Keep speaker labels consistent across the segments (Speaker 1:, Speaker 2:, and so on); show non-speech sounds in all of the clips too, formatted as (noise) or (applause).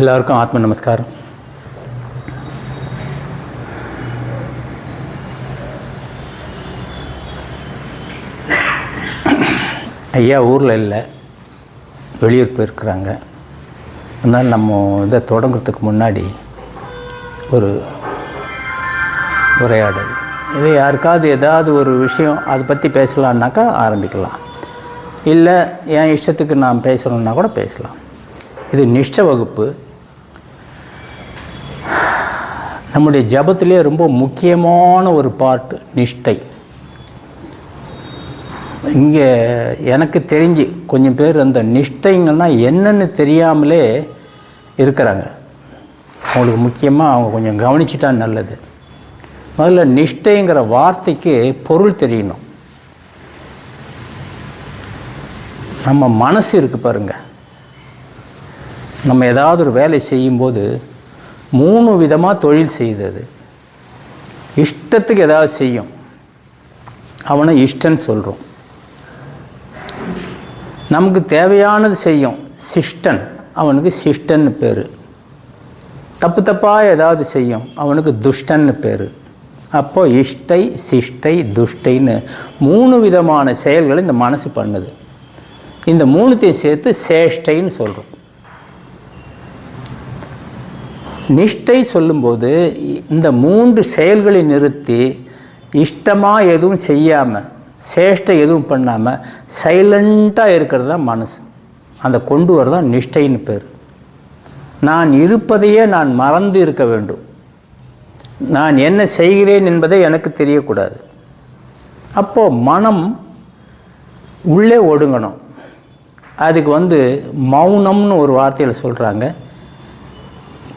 Speaker 1: எல்லாருக்கும் ஆத்ம நமஸ்காரம் ஐயா ஊரில் இல்லை வெளியூர் போயிருக்கிறாங்க அதனால் நம்ம இதை தொடங்குறதுக்கு முன்னாடி ஒரு உரையாடல் இது யாருக்காவது ஏதாவது ஒரு விஷயம் அதை பற்றி பேசலான்னாக்கா ஆரம்பிக்கலாம் இல்லை என் இஷ்டத்துக்கு நான் பேசணுன்னா கூட பேசலாம் இது நிஷ்ட வகுப்பு நம்முடைய ஜபத்திலே ரொம்ப முக்கியமான ஒரு பாட்டு நிஷ்டை இங்கே எனக்கு தெரிஞ்சு கொஞ்சம் பேர் அந்த நிஷ்டைங்கன்னா என்னென்னு தெரியாமலே இருக்கிறாங்க அவங்களுக்கு முக்கியமாக அவங்க கொஞ்சம் கவனிச்சிட்டா நல்லது முதல்ல நிஷ்டைங்கிற வார்த்தைக்கு பொருள் தெரியணும் நம்ம மனசு இருக்குது பாருங்கள் நம்ம ஏதாவது ஒரு வேலை செய்யும்போது மூணு விதமாக தொழில் செய்தது இஷ்டத்துக்கு ஏதாவது செய்யும் அவனை இஷ்டன்னு சொல்கிறோம் நமக்கு தேவையானது செய்யும் சிஷ்டன் அவனுக்கு சிஷ்டன்னு பேர் தப்பு தப்பாக ஏதாவது செய்யும் அவனுக்கு துஷ்டன்னு பேர் அப்போது இஷ்டை சிஷ்டை துஷ்டைன்னு மூணு விதமான செயல்களை இந்த மனசு பண்ணுது இந்த மூணுத்தையும் சேர்த்து சேஷ்டைன்னு சொல்கிறோம் நிஷ்டை சொல்லும்போது இந்த மூன்று செயல்களை நிறுத்தி இஷ்டமாக எதுவும் செய்யாமல் சேஷ்டை எதுவும் பண்ணாமல் சைலண்ட்டாக இருக்கிறது தான் மனசு அந்த கொண்டு வர தான் நிஷ்டைன்னு பேர் நான் இருப்பதையே நான் மறந்து இருக்க வேண்டும் நான் என்ன செய்கிறேன் என்பதை எனக்கு தெரியக்கூடாது அப்போது மனம் உள்ளே ஒடுங்கணும் அதுக்கு வந்து மௌனம்னு ஒரு வார்த்தையில் சொல்கிறாங்க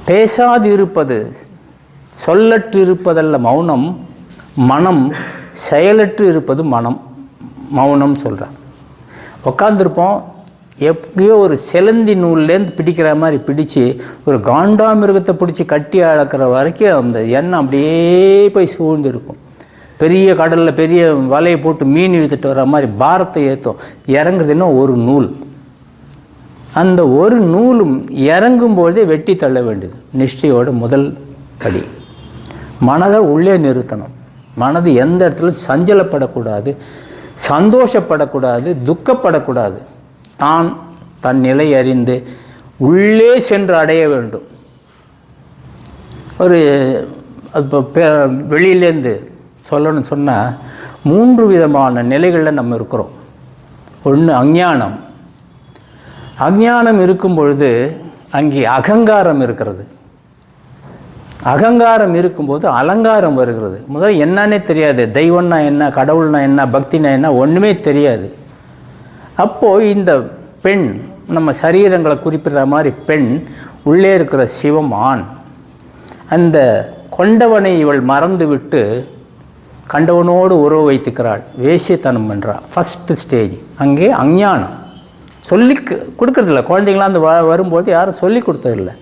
Speaker 1: பேசாது இருப்பது சொல்லற்று இருப்பதல்ல மௌனம் மனம் செயலற்று இருப்பது மனம் மௌனம் சொல்கிறேன் உட்காந்துருப்போம் எப்பயோ ஒரு செலந்தி நூல்லேருந்து பிடிக்கிற மாதிரி பிடிச்சி ஒரு காண்டா மிருகத்தை பிடிச்சி கட்டி அளக்கிற வரைக்கும் அந்த எண்ணெய் அப்படியே போய் சூழ்ந்துருக்கும் பெரிய கடலில் பெரிய வலையை போட்டு மீன் இழுத்துட்டு வர மாதிரி பாரத்தை ஏற்றும் இறங்குறதுன்னா ஒரு நூல் அந்த ஒரு நூலும் இறங்கும் பொழுதே வெட்டி தள்ள வேண்டியது நிஷ்டையோட முதல் படி மனதை உள்ளே நிறுத்தணும் மனது எந்த இடத்துல சஞ்சலப்படக்கூடாது சந்தோஷப்படக்கூடாது துக்கப்படக்கூடாது தான் தன் நிலை அறிந்து உள்ளே சென்று அடைய வேண்டும் ஒரு இப்போ வெளியிலேருந்து சொல்லணும்னு சொன்னால் மூன்று விதமான நிலைகளில் நம்ம இருக்கிறோம் ஒன்று அஞ்ஞானம் அஜானம் இருக்கும் பொழுது அங்கே அகங்காரம் இருக்கிறது அகங்காரம் இருக்கும்போது அலங்காரம் வருகிறது முதல்ல என்னன்னே தெரியாது தெய்வம்னா என்ன கடவுள்னா என்ன பக்தினா என்ன ஒன்றுமே தெரியாது அப்போது இந்த பெண் நம்ம சரீரங்களை குறிப்பிடுற மாதிரி பெண் உள்ளே இருக்கிற சிவம் ஆண் அந்த கொண்டவனை இவள் மறந்துவிட்டு கண்டவனோடு உறவு வைத்துக்கிறாள் வேசியத்தனம் என்றாள் ஃபஸ்ட்டு ஸ்டேஜ் அங்கே அஞ்ஞானம் சொல்லி கொடுக்கறதில்ல குழந்தைங்களாம் அந்த வரும்போது யாரும் சொல்லி கொடுத்ததில்லை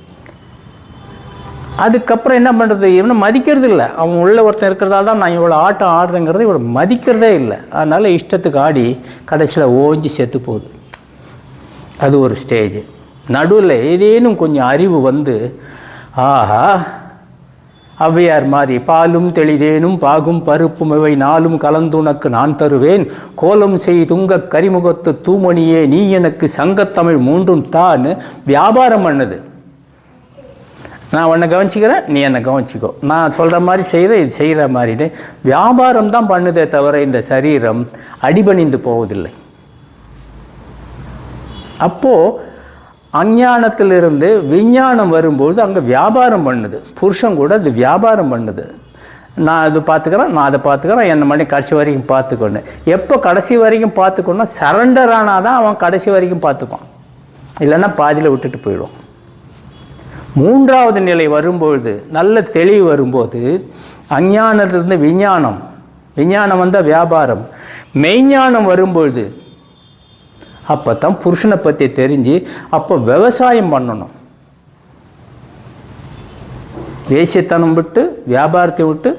Speaker 1: அதுக்கப்புறம் என்ன பண்ணுறது இவனை மதிக்கிறது இல்லை அவன் உள்ள ஒருத்தன் இருக்கிறதா தான் நான் இவ்வளோ ஆட்டம் ஆடுறேங்கிறது இவ்வளோ மதிக்கிறதே இல்லை அதனால் இஷ்டத்துக்கு ஆடி கடைசியில் ஓஞ்சி செத்து போகுது அது ஒரு ஸ்டேஜ் நடுவில் ஏதேனும் கொஞ்சம் அறிவு வந்து ஆஹா ஔவையார் மாதிரி பாலும் தெளிதேனும் பாகும் பருப்பும் இவை நாளும் கலந்துனக்கு நான் தருவேன் கோலம் செய்துங்க கரிமுகத்து தூமணியே நீ எனக்கு சங்கத்தமிழ் மூன்றும் தான் வியாபாரம் பண்ணுது நான் உன்னை கவனிச்சிக்கிறேன் நீ என்னை கவனிச்சிக்கோ நான் சொல்கிற மாதிரி செய்த இது செய்கிற மாதிரின்னு வியாபாரம் தான் பண்ணுதே தவிர இந்த சரீரம் அடிபணிந்து போவதில்லை அப்போது அஞ்ஞானத்திலிருந்து விஞ்ஞானம் வரும்பொழுது அங்கே வியாபாரம் பண்ணுது புருஷன் கூட அது வியாபாரம் பண்ணுது நான் அது பார்த்துக்கிறேன் நான் அதை பார்த்துக்கிறேன் என்ன மணி கடைசி வரைக்கும் பார்த்துக்கணும் எப்போ கடைசி வரைக்கும் பார்த்துக்கணும் சரண்டர் ஆனால் தான் அவன் கடைசி வரைக்கும் பார்த்துப்பான் இல்லைன்னா பாதியில் விட்டுட்டு போயிடும் மூன்றாவது நிலை வரும்பொழுது நல்ல தெளிவு வரும்போது அஞ்ஞானத்திலிருந்து விஞ்ஞானம் விஞ்ஞானம் வந்தால் வியாபாரம் மெய்ஞானம் வரும்பொழுது அப்போ தான் புருஷனை பற்றி தெரிஞ்சு அப்போ விவசாயம் பண்ணணும் வேசியத்தனம் விட்டு வியாபாரத்தை விட்டு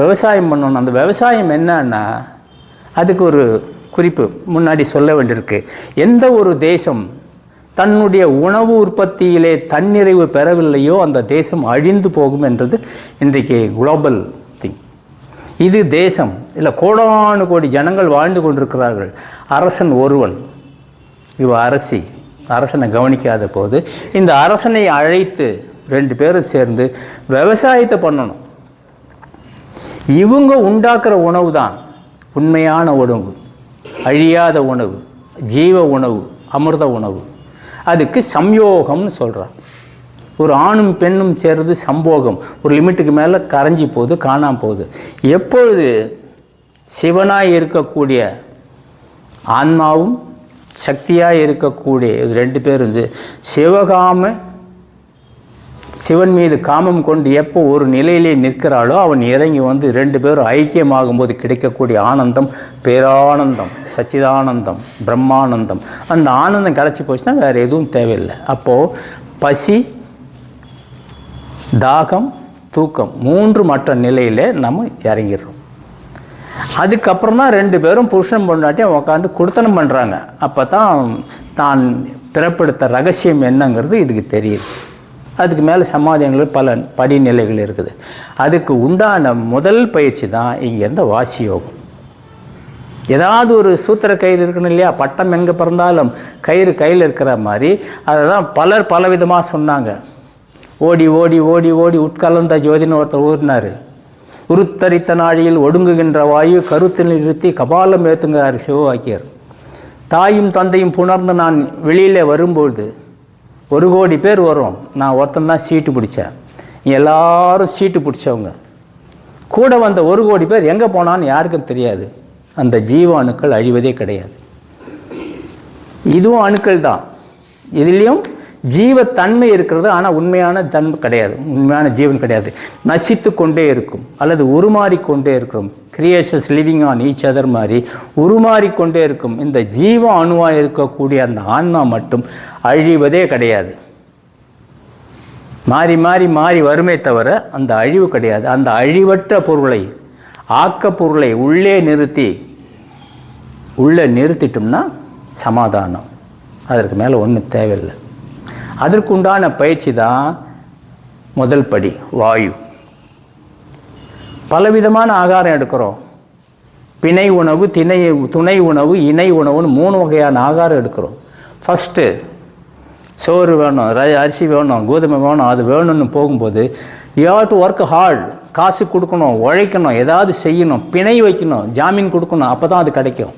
Speaker 1: விவசாயம் பண்ணணும் அந்த விவசாயம் என்னன்னா அதுக்கு ஒரு குறிப்பு முன்னாடி சொல்ல வேண்டியிருக்கு எந்த ஒரு தேசம் தன்னுடைய உணவு உற்பத்தியிலே தன்னிறைவு பெறவில்லையோ அந்த தேசம் அழிந்து போகும் என்றது இன்றைக்கு குளோபல் திங் இது தேசம் இல்லை கோடானு கோடி ஜனங்கள் வாழ்ந்து கொண்டிருக்கிறார்கள் அரசன் ஒருவன் இவ அரசி அரசனை கவனிக்காத போது இந்த அரசனை அழைத்து ரெண்டு பேரும் சேர்ந்து விவசாயத்தை பண்ணணும் இவங்க உண்டாக்குற உணவு தான் உண்மையான உணவு அழியாத உணவு ஜீவ உணவு அமிர்த உணவு அதுக்கு சம்யோகம்னு சொல்கிறான் ஒரு ஆணும் பெண்ணும் சேர்றது சம்போகம் ஒரு லிமிட்டுக்கு மேலே கரைஞ்சி போகுது காணாமல் போகுது எப்பொழுது சிவனாய் இருக்கக்கூடிய ஆன்மாவும் சக்தியாக இருக்கக்கூடிய இது ரெண்டு பேர் வந்து சிவகாம சிவன் மீது காமம் கொண்டு எப்போ ஒரு நிலையிலே நிற்கிறாளோ அவன் இறங்கி வந்து ரெண்டு பேரும் ஐக்கியமாகும் போது கிடைக்கக்கூடிய ஆனந்தம் பேரானந்தம் சச்சிதானந்தம் பிரம்மானந்தம் அந்த ஆனந்தம் கிடச்சி போச்சுன்னா வேறு எதுவும் தேவையில்லை அப்போது பசி தாகம் தூக்கம் மூன்று மற்ற நிலையில் நம்ம இறங்கிடுறோம் அதுக்கப்புறம் தான் ரெண்டு பேரும் புருஷன் பொண்டாட்டியும் உட்காந்து குடுத்தனம் பண்ணுறாங்க அப்போ தான் தான் பிறப்படுத்த ரகசியம் என்னங்கிறது இதுக்கு தெரியுது அதுக்கு மேலே சமாதியங்கள் பல படிநிலைகள் இருக்குது அதுக்கு உண்டான முதல் பயிற்சி தான் இங்கேருந்து வாசி யோகம் ஏதாவது ஒரு சூத்திர கயிறு இருக்கணும் இல்லையா பட்டம் எங்கே பிறந்தாலும் கயிறு கையில் இருக்கிற மாதிரி அதை தான் பலர் பலவிதமாக சொன்னாங்க ஓடி ஓடி ஓடி ஓடி உட்கலந்த ஜோதின்னு ஒருத்தர் ஊறினார் உருத்தரித்த நாழியில் ஒடுங்குகின்ற வாயு கருத்தில் நிறுத்தி கபாலம் ஏற்றுங்கிறார் சிவவாக்கியர் தாயும் தந்தையும் புணர்ந்து நான் வெளியில் வரும்போது ஒரு கோடி பேர் வரும் நான் ஒருத்தந்தான் சீட்டு பிடிச்சேன் எல்லாரும் சீட்டு பிடிச்சவங்க கூட வந்த ஒரு கோடி பேர் எங்கே போனான்னு யாருக்கும் தெரியாது அந்த ஜீவ அணுக்கள் அழிவதே கிடையாது இதுவும் அணுக்கள் தான் இதுலேயும் ஜீவத்தன்மை இருக்கிறது ஆனால் உண்மையான தன்மை கிடையாது உண்மையான ஜீவன் கிடையாது நசித்து கொண்டே இருக்கும் அல்லது உருமாறிக்கொண்டே இருக்கும் creations living on each other மாதிரி உருமாறிக்கொண்டே இருக்கும் இந்த ஜீவ அணுவாக இருக்கக்கூடிய அந்த ஆன்மா மட்டும் அழிவதே கிடையாது மாறி மாறி மாறி வருமே தவிர அந்த அழிவு கிடையாது அந்த அழிவற்ற பொருளை ஆக்க பொருளை உள்ளே நிறுத்தி உள்ளே நிறுத்திட்டோம்னா சமாதானம் அதற்கு மேலே ஒன்றும் தேவையில்லை அதற்குண்டான பயிற்சி தான் முதல் படி வாயு பலவிதமான ஆகாரம் எடுக்கிறோம் பிணை உணவு திணை துணை உணவு இணை உணவுன்னு மூணு வகையான ஆகாரம் எடுக்கிறோம் ஃபஸ்ட்டு சோறு வேணும் அரிசி வேணும் கோதுமை வேணும் அது வேணும்னு போகும்போது you have to work hard காசு கொடுக்கணும் உழைக்கணும் ஏதாவது செய்யணும் பிணை வைக்கணும் ஜாமீன் கொடுக்கணும் அப்போ தான் அது கிடைக்கும்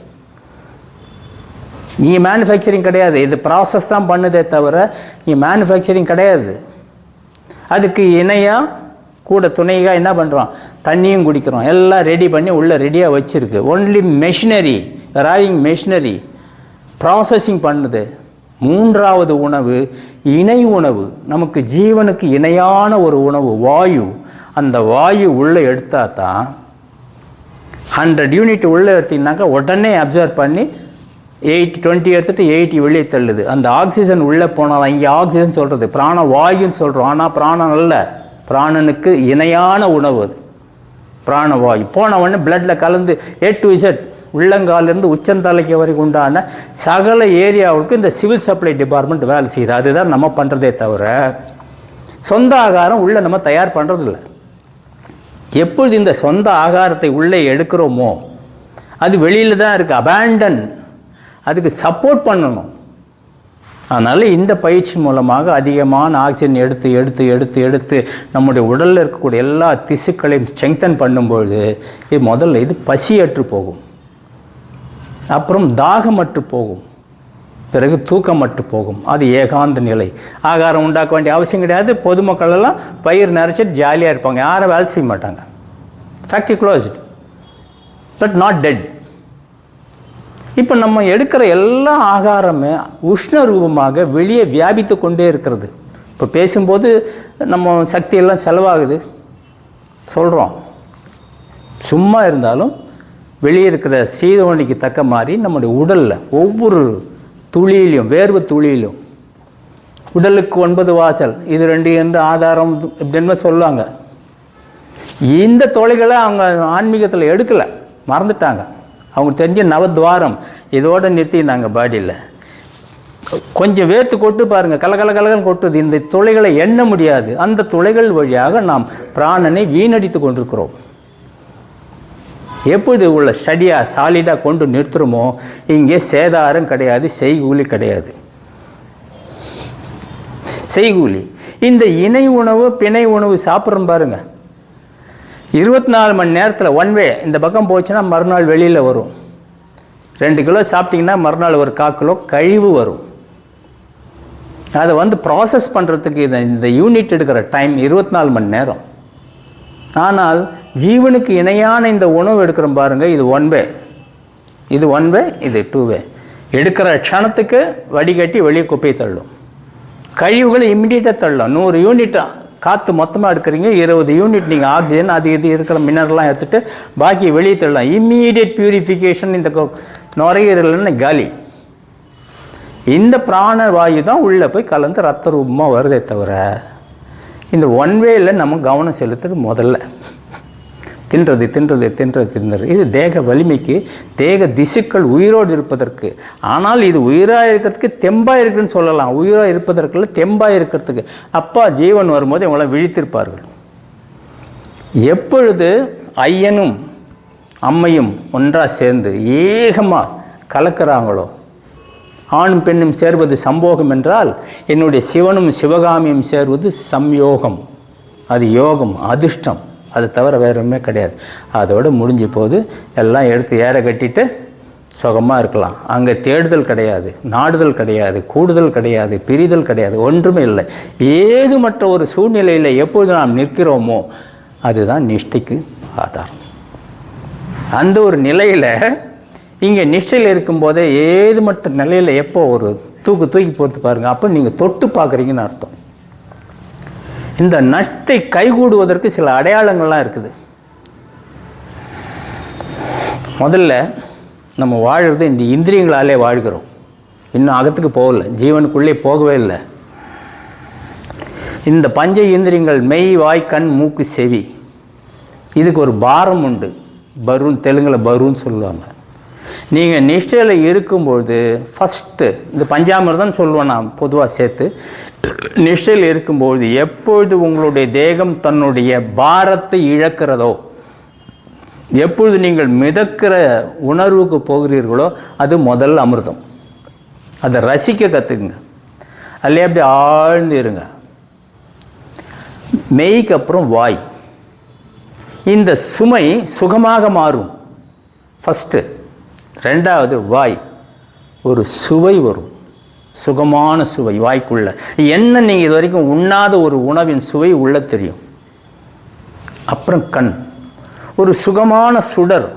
Speaker 1: நீ மேனுஃபேக்சரிங் கிடையாது இது ப்ராசஸ் தான் பண்ணுதே தவிர நீ மேனுஃபேக்சரிங் கிடையாது அதுக்கு இணையாக கூட துணையாக என்ன பண்ணுறோம் தண்ணியும் குடிக்கிறோம் எல்லாம் ரெடி பண்ணி உள்ளே ரெடியாக வச்சுருக்கு ஒன்லி மெஷினரி ராயிங் மெஷினரி ப்ராசஸிங் பண்ணுது மூன்றாவது உணவு இணை உணவு நமக்கு ஜீவனுக்கு இணையான ஒரு உணவு வாயு அந்த வாயு உள்ளே எடுத்தால் தான் ஹண்ட்ரட் யூனிட் உள்ளே எடுத்திங்கனாக்கா உடனே அப்சர்வ் பண்ணி எயிட் டுவெண்ட்டி எடுத்துகிட்டு எயிட்டி வெளியே தள்ளுது அந்த ஆக்சிஜன் உள்ளே போனாலும் இங்கே ஆக்சிஜன் சொல்கிறது பிராண வாயுன்னு சொல்கிறோம் ஆனால் பிராணம் அல்ல பிராணனுக்கு இணையான உணவு அது பிராணவாயு போன உடனே பிளட்டில் கலந்து ஏ டு இசட் உள்ளங்காலிருந்து உச்சந்தலைக்கு வரைக்கும் உண்டான சகல ஏரியாவுக்கு இந்த சிவில் சப்ளை டிபார்ட்மெண்ட் வேலை செய்யுது அதுதான் நம்ம பண்ணுறதே தவிர சொந்த ஆகாரம் உள்ளே நம்ம தயார் பண்ணுறதில்ல எப்பொழுது இந்த சொந்த ஆகாரத்தை உள்ளே எடுக்கிறோமோ அது வெளியில் தான் இருக்குது அபேண்டன் அதுக்கு சப்போர்ட் பண்ணணும் அதனால் இந்த பயிற்சி மூலமாக அதிகமான ஆக்சிஜன் எடுத்து எடுத்து எடுத்து எடுத்து நம்முடைய உடலில் இருக்கக்கூடிய எல்லா திசுக்களையும் ஸ்ட்ரெங்தன் பண்ணும்பொழுது இது முதல்ல இது பசியற்று போகும் அப்புறம் தாகமற்று போகும் பிறகு தூக்கமற்று போகும் அது ஏகாந்த நிலை ஆகாரம் உண்டாக்க வேண்டிய அவசியம் கிடையாது பொதுமக்கள் எல்லாம் பயிர் நிறைச்சிட்டு ஜாலியாக இருப்பாங்க யாரும் வேலை செய்ய மாட்டாங்க factory closed but not dead இப்போ நம்ம எடுக்கிற எல்லா ஆகாரமே உஷ்ண ரூபமாக வெளியே வியாபித்து கொண்டே இருக்கிறது இப்போ பேசும்போது நம்ம சக்தியெல்லாம் செலவாகுது சொல்கிறோம் சும்மா இருந்தாலும் வெளியே இருக்கிற சீதோணிக்கு தக்க மாதிரி நம்முடைய உடலில் ஒவ்வொரு துளியிலையும் வேர்வு துளியிலும் உடலுக்கு ஒன்பது வாசல் இது ரெண்டு என்று ஆதாரம் இப்படின்னு சொல்லுவாங்க இந்த தொலைகளை அவங்க ஆன்மீகத்தில் எடுக்கலை மறந்துட்டாங்க அவங்க தெரிஞ்ச நவத்வாரம் இதோடு நாங்கள் பாடியில் கொஞ்சம் வேர்த்து கொட்டு பாருங்கள் கலகல கலகல் கொட்டுது இந்த துளைகளை எண்ண முடியாது அந்த துளைகள் வழியாக நாம் பிராணனை வீணடித்து கொண்டிருக்கிறோம் எப்பொழுது உள்ள ஸ்டடியாக சாலிடாக கொண்டு நிறுத்துகிறோமோ இங்கே சேதாரம் கிடையாது செய்கூலி கிடையாது செய்கூலி இந்த இணை உணவு பிணை உணவு சாப்பிட்றோம் பாருங்கள் இருபத்தி நாலு மணி நேரத்தில் ஒன் வே இந்த பக்கம் போச்சுன்னா மறுநாள் வெளியில் வரும் ரெண்டு கிலோ சாப்பிட்டிங்கன்னா மறுநாள் ஒரு கால் கிலோ கழிவு வரும் அதை வந்து ப்ராசஸ் பண்ணுறதுக்கு இந்த இந்த யூனிட் எடுக்கிற டைம் இருபத்தி நாலு மணி நேரம் ஆனால் ஜீவனுக்கு இணையான இந்த உணவு எடுக்கிறோம் பாருங்கள் இது ஒன் வே இது ஒன் வே இது டூ வே எடுக்கிற க்ஷணத்துக்கு வடிகட்டி வெளியே குப்பையை தள்ளும் கழிவுகளை இம்மிடியட்டாக தள்ளும் நூறு யூனிட்டாக காற்று மொத்தமாக எடுக்கிறீங்க இருபது யூனிட் நீங்கள் ஆக்சிஜன் அது இது இருக்கிற மினரல்லாம் எடுத்துகிட்டு பாக்கி வெளியே தள்ளலாம் இம்மீடியட் பியூரிஃபிகேஷன் இந்த நுரையீரல்னு காலி இந்த பிராண வாயு தான் உள்ளே போய் கலந்து ரத்த ரூபமாக வருதே தவிர இந்த ஒன் வேல நம்ம கவனம் செலுத்துறது முதல்ல தின்றது தின்றது தின்றது தின்றது இது தேக வலிமைக்கு தேக திசுக்கள் உயிரோடு இருப்பதற்கு ஆனால் இது உயிராக இருக்கிறதுக்கு தெம்பாக இருக்குன்னு சொல்லலாம் உயிராக இருப்பதற்குள்ள தெம்பாக இருக்கிறதுக்கு அப்பா ஜீவன் வரும்போது இவங்களாம் விழித்திருப்பார்கள் எப்பொழுது ஐயனும் அம்மையும் ஒன்றாக சேர்ந்து ஏகமாக கலக்கிறாங்களோ ஆணும் பெண்ணும் சேர்வது சம்போகம் என்றால் என்னுடைய சிவனும் சிவகாமியும் சேர்வது சம்யோகம் அது யோகம் அதிர்ஷ்டம் அது தவிர வேறு ஒன்றுமே கிடையாது அதோடு முடிஞ்ச போது எல்லாம் எடுத்து ஏற கட்டிட்டு சுகமாக இருக்கலாம் அங்கே தேடுதல் கிடையாது நாடுதல் கிடையாது கூடுதல் கிடையாது பிரிதல் கிடையாது ஒன்றுமே இல்லை ஏதுமற்ற ஒரு சூழ்நிலையில் எப்பொழுது நாம் நிற்கிறோமோ அதுதான் நிஷ்டைக்கு ஆதாரம் அந்த ஒரு நிலையில் இங்கே நிஷ்டையில் இருக்கும்போதே ஏதுமற்ற நிலையில் எப்போ ஒரு தூக்கு தூக்கி போகிறது பாருங்கள் அப்போ நீங்கள் தொட்டு பார்க்குறீங்கன்னு அர்த்தம் இந்த நஷ்டை கைகூடுவதற்கு சில அடையாளங்கள்லாம் இருக்குது முதல்ல நம்ம வாழ்கிறது இந்த இந்திரியங்களாலே வாழ்கிறோம் இன்னும் அகத்துக்கு போகலை ஜீவனுக்குள்ளே போகவே இல்லை இந்த பஞ்ச இந்திரியங்கள் மெய் வாய் கண் மூக்கு செவி இதுக்கு ஒரு பாரம் உண்டு பருன் தெலுங்கில் பருன்னு சொல்லுவாங்க நீங்கள் நிஷ்டையில் இருக்கும்பொழுது ஃபஸ்ட்டு இந்த பஞ்சாமிர்தம் சொல்லுவேன் நான் பொதுவாக சேர்த்து நிஷையில் இருக்கும்போது எப்பொழுது உங்களுடைய தேகம் தன்னுடைய பாரத்தை இழக்கிறதோ எப்பொழுது நீங்கள் மிதக்கிற உணர்வுக்கு போகிறீர்களோ அது முதல் அமிர்தம் அதை ரசிக்க கற்றுக்குங்க அல்லையே அப்படி ஆழ்ந்து இருங்க மெய்க்கு அப்புறம் வாய் இந்த சுமை சுகமாக மாறும் ஃபஸ்ட்டு ரெண்டாவது வாய் ஒரு சுவை வரும் சுகமான சுவை வாய்க்குள்ள என்ன நீங்கள் இது வரைக்கும் உண்ணாத ஒரு உணவின் சுவை உள்ள தெரியும் அப்புறம் கண் ஒரு சுகமான சுடர்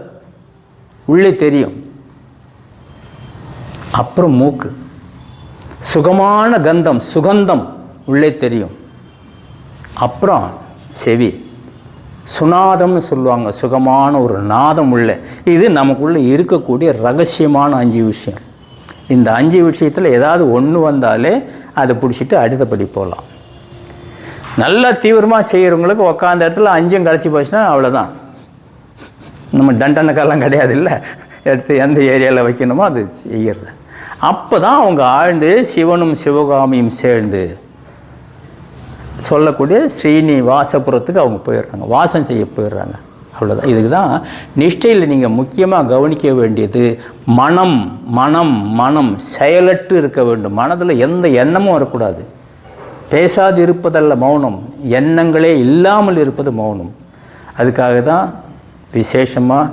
Speaker 1: உள்ளே தெரியும் அப்புறம் மூக்கு சுகமான கந்தம் சுகந்தம் உள்ளே தெரியும் அப்புறம் செவி சுனாதம்னு சொல்லுவாங்க சுகமான ஒரு நாதம் உள்ள இது நமக்குள்ளே இருக்கக்கூடிய ரகசியமான அஞ்சு விஷயம் இந்த அஞ்சு விஷயத்தில் ஏதாவது ஒன்று வந்தாலே அதை பிடிச்சிட்டு அடுத்தபடி போகலாம் நல்லா தீவிரமாக செய்கிறவங்களுக்கு உக்காந்த இடத்துல அஞ்சும் கழிச்சு போச்சுன்னா அவ்வளோதான் நம்ம டண்டனுக்கெல்லாம் கிடையாது இல்லை எடுத்து எந்த ஏரியாவில் வைக்கணுமோ அது செய்கிறது அப்போ தான் அவங்க ஆழ்ந்து சிவனும் சிவகாமியும் சேர்ந்து சொல்லக்கூடிய ஸ்ரீனிவாசபுரத்துக்கு அவங்க போயிடுறாங்க வாசம் செய்ய போயிடுறாங்க அவ்வளோதான் இதுக்கு தான் நிஷ்டையில் நீங்கள் முக்கியமாக கவனிக்க வேண்டியது மனம் மனம் மனம் செயலற்று இருக்க வேண்டும் மனதில் எந்த எண்ணமும் வரக்கூடாது பேசாது இருப்பதல்ல மௌனம் எண்ணங்களே இல்லாமல் இருப்பது மௌனம் அதுக்காக தான் விசேஷமாக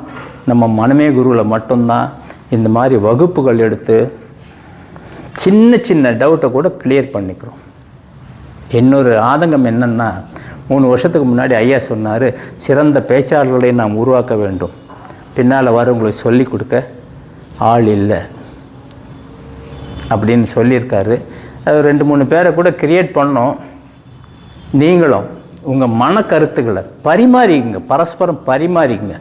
Speaker 1: நம்ம மனமே குருவில் மட்டும்தான் இந்த மாதிரி வகுப்புகள் எடுத்து சின்ன சின்ன டவுட்டை கூட கிளியர் பண்ணிக்கிறோம் இன்னொரு ஆதங்கம் என்னென்னா மூணு வருஷத்துக்கு முன்னாடி ஐயா சொன்னார் சிறந்த பேச்சாளர்களை நாம் உருவாக்க வேண்டும் பின்னால் வரவங்களுக்கு சொல்லிக் கொடுக்க ஆள் இல்லை அப்படின்னு சொல்லியிருக்காரு ரெண்டு மூணு பேரை கூட கிரியேட் பண்ணோம் நீங்களும் உங்கள் மன கருத்துக்களை பரிமாறிங்க பரஸ்பரம் பரிமாறிங்க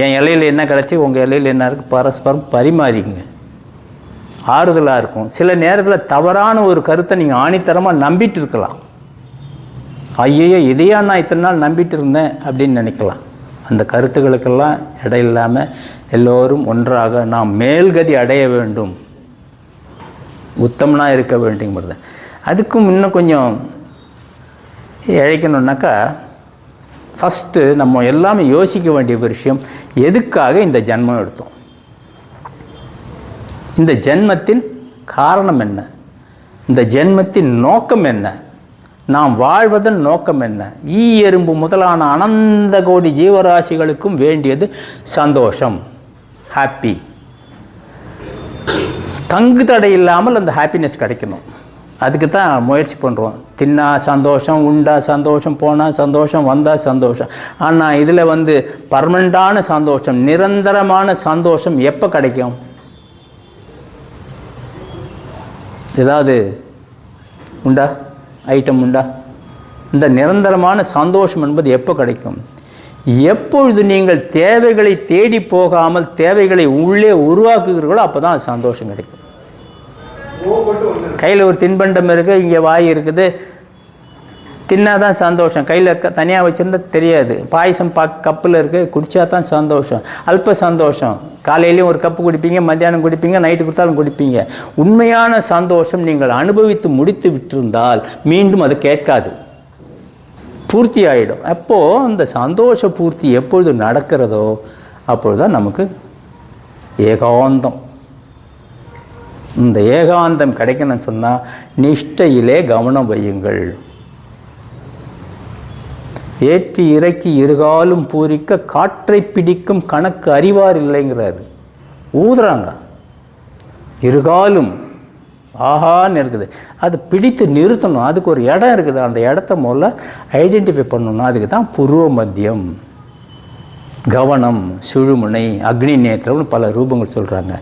Speaker 1: என் இலையில் என்ன கிடச்சி உங்கள் இலையில் என்ன இருக்குது பரஸ்பரம் பரிமாறிங்க ஆறுதலாக இருக்கும் சில நேரத்தில் தவறான ஒரு கருத்தை நீங்கள் ஆணித்தரமாக நம்பிட்டு இருக்கலாம் ஐயையோ இதையா நான் இத்தனை நாள் நம்பிட்டு இருந்தேன் அப்படின்னு நினைக்கலாம் அந்த கருத்துக்களுக்கெல்லாம் இடம் இல்லாமல் எல்லோரும் ஒன்றாக நாம் மேல்கதி அடைய வேண்டும் உத்தமனாக இருக்க வேண்டிங்கிறது அதுக்கும் இன்னும் கொஞ்சம் இழைக்கணுன்னாக்கா ஃபஸ்ட்டு நம்ம எல்லாமே யோசிக்க வேண்டிய விஷயம் எதுக்காக இந்த ஜென்மம் எடுத்தோம் இந்த ஜென்மத்தின் காரணம் என்ன இந்த ஜென்மத்தின் நோக்கம் என்ன நாம் வாழ்வதன் நோக்கம் என்ன ஈ எறும்பு முதலான அனந்த கோடி ஜீவராசிகளுக்கும் வேண்டியது சந்தோஷம் ஹாப்பி தங்கு தடை இல்லாமல் அந்த ஹாப்பினஸ் கிடைக்கணும் அதுக்கு தான் முயற்சி பண்ணுறோம் தின்னா சந்தோஷம் உண்டா சந்தோஷம் போனால் சந்தோஷம் வந்தால் சந்தோஷம் ஆனால் இதில் வந்து பர்மனண்டான சந்தோஷம் நிரந்தரமான சந்தோஷம் எப்போ கிடைக்கும் ஏதாவது உண்டா ஐட்டம் உண்டா இந்த நிரந்தரமான சந்தோஷம் என்பது எப்போ கிடைக்கும் எப்பொழுது நீங்கள் தேவைகளை தேடி போகாமல் தேவைகளை உள்ளே உருவாக்குகிறீர்களோ அப்போ தான் சந்தோஷம் கிடைக்கும் கையில் ஒரு தின்பண்டம் இருக்குது இங்கே வாய் இருக்குது தின்னாதான் சந்தோஷம் கையில் தனியாக வச்சுருந்தா தெரியாது பாயசம் பா கப்பில் இருக்குது குடித்தா தான் சந்தோஷம் அல்ப சந்தோஷம் காலையிலையும் ஒரு கப்பு குடிப்பீங்க மத்தியானம் குடிப்பீங்க நைட்டு கொடுத்தாலும் குடிப்பீங்க உண்மையான சந்தோஷம் நீங்கள் அனுபவித்து முடித்து விட்டிருந்தால் மீண்டும் அது கேட்காது பூர்த்தி ஆகிடும் அப்போது அந்த சந்தோஷ பூர்த்தி எப்பொழுது நடக்கிறதோ அப்பொழுது தான் நமக்கு ஏகாந்தம் இந்த ஏகாந்தம் கிடைக்கணும்னு சொன்னால் நிஷ்டையிலே கவனம் வையுங்கள் ஏற்றி இறக்கி இருகாலும் பூரிக்க காற்றை பிடிக்கும் கணக்கு அறிவார் இல்லைங்கிறாரு ஊதுறாங்க இருகாலும் ஆஹான்னு இருக்குது அது பிடித்து நிறுத்தணும் அதுக்கு ஒரு இடம் இருக்குது அந்த இடத்த முதல்ல ஐடென்டிஃபை பண்ணணும் அதுக்கு தான் புருவ மத்தியம் கவனம் சுழுமுனை அக்னி நேத்திரம்னு பல ரூபங்கள் சொல்கிறாங்க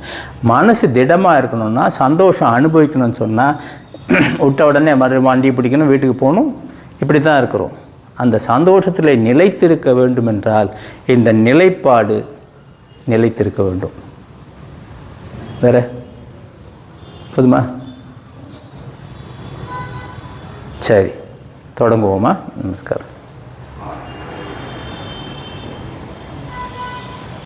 Speaker 1: மனசு திடமாக இருக்கணும்னா சந்தோஷம் அனுபவிக்கணும்னு சொன்னால் விட்ட (clears throat) உடனே மறுபடியும் வண்டி பிடிக்கணும் வீட்டுக்கு போகணும் இப்படி தான் இருக்கிறோம் அந்த சந்தோஷத்தில் நிலைத்திருக்க வேண்டும் என்றால் இந்த நிலைப்பாடு நிலைத்திருக்க வேண்டும் வேற போதுமா சரி தொடங்குவோமா நமஸ்காரம்